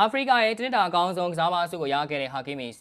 အာဖရိကရဲ့တနစ်တာအကောင်းဆုံးကစားမအစုကိုရခဲ့တဲ့ဟာကီမစ်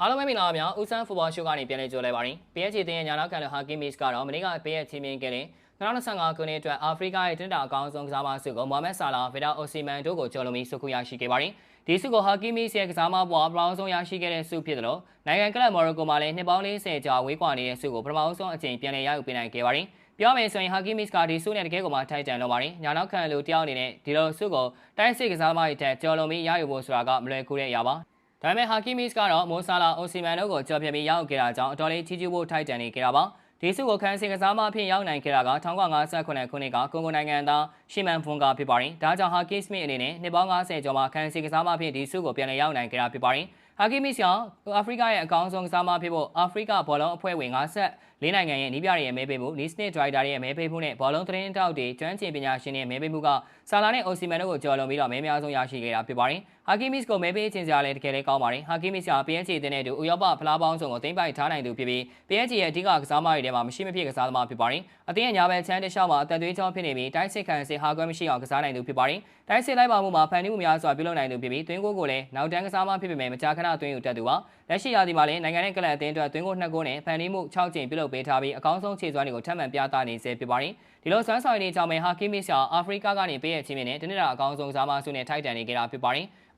အားလုံးပဲမင်္ဂလာပါများဦးဆန်းဖူဘောရှိုးကနေပြန်လည်ကြိုလဲပါရင် PSG တင်ရဲ့ညာနောက်ကန်တဲ့ဟာကီမစ်ကတော့မနေ့ကပေးရချင်းမြင်ခဲ့တဲ့2025ခုနှစ်အတွက်အာဖရိကရဲ့တနစ်တာအကောင်းဆုံးကစားမအစုကိုမိုဟာမက်ဆာလာဗီဒါအိုစီမန်တို့ကိုကျော်လွန်ပြီးစုခုရရှိခဲ့ပါတယ်ဒီစုကိုဟာကီမစ်ရဲ့ကစားမပေါ်ပထမဆုံးရရှိခဲ့တဲ့စုဖြစ်တယ်လို့နိုင်ငံကလပ်မော်ရိုကိုမှာလည်းနှစ်ပေါင်း40ကြာဝေးကွာနေတဲ့စုကိုပထမဆုံးအကြိမ်ပြန်လည်ရယူပေးနိုင်ခဲ့ပါတယ် ပြောမယ်ဆိုရင်ဟာကီမစ်ကဒီဆုနဲ့တကယ်ကိုမှထိုက်တန်တော့ပါတယ်။ညာနောက်ခံလူတယောက်အနေနဲ့ဒီလိုဆုကိုတိုင်းစစ်ကစားသမားတွေထက်ကျော်လွန်ပြီးရယူဖို့ဆိုတာကမလွယ်ကူတဲ့အရာပါ။ဒါပေမဲ့ဟာကီမစ်ကတော့မိုဆာလာအိုစီမန်တို့ကိုကြော်ပြပြီးရယူခဲ့တာကြောင့်အတော်လေးချီးကျူးဖို့ထိုက်တန်နေခဲ့တာပါ။ဒီဆုကိုခန်းစင်ကစားမအဖြစ်ရောက်နိုင်ခဲ့တာက1958ခုနှစ်ကကွန်ဂိုနိုင်ငံသားရှီမန်ဖွန်ကဖြစ်ပါတယ်။ဒါကြောင့်ဟာကီစမစ်အနေနဲ့နှစ်ပေါင်း90ကျော်မှခန်းစင်ကစားမအဖြစ်ဒီဆုကိုပြန်လည်ရောက်နိုင်ခဲ့တာဖြစ်ပါတယ်။ ဟာကီမစ်ရောအာဖရိကရဲ့အကောင်းဆုံးကစားမဖြစ်ဖို့အာဖရိကဘောလုံးအဖွဲ့ဝင်50လေးနိုင်ငံရဲ့နီးပြတွေရဲ့မဲပေးမှုနီးစနစ်ဒရိုက်တာတွေရဲ့မဲပေးမှုနဲ့ဘောလုံးသတင်းတောက်တွေကျွမ်းကျင်ပညာရှင်တွေရဲ့မဲပေးမှုကဆာလာနဲ့အိုစီမန်တို့ကိုကြော်လွန်ပြီးတော့မဲများဆုံးရရှိခဲ့တာဖြစ်ပါတယ်။ ဟာကီမစ်ကိုမဲပေးခြင်းစရာလည်းတကယ်လည်းကောင်းပါတယ်။ဟာကီမစ်က PSG တင်တဲ့သူဥရောပဖလားပေါင်းစုံကိုသိမ်းပိုက်ထားနိုင်သူဖြစ်ပြီး PSG ရဲ့အဓိကကစားမတွေထဲမှာမရှိမဖြစ်ကစားသမားဖြစ်ပါတယ်။အသင်းရဲ့ညာဘက်ချမ်းတစ်လျှောက်မှာအသက်သွေးကြောဖြစ်နေပြီးတိုက်စစ်ခံစစ်ဟာကွဲမရှိအောင်ကစားနိုင်သူဖြစ်ပါတယ်။တိုက်စစ်လိုက်ပါမှုမှာဖန်တီးမှုများစွာပြုလုပ်နိုင်သူဖြစ်ပြီးတွင်းကိုကိုလည်းနောက်တန်းကစားမဖြစ်ပေမဲ့မကြာခဏတွင်းယူတတ်သူပါ။လက်ရှိရာသီမှာလည်းနိုင်ငံရဲ့ကလပ်အသင်းအတွက်တွင်းကိုနှစ်ကိုနဲ့ဖန်တီးမှု6ကြိမ်ပြုလုပ်ပေးထားပြီးအကောင်းဆုံးခြေစွမ်းတွေကိုထပ်မံပြသနေစေဖြစ်ပါတယ်။ဒီလိုစွမ်းဆောင်ရည်တွေကြောင့်ပဲဟာကီမစ်ကအာဖရိကကနေပေးရချင်းမြင့်နဲ့တနင်္လာအကောင်းဆုံးကစားမဆုနဲ့ထိုက်တန်နေကြတာဖြစ်ပါတယ်။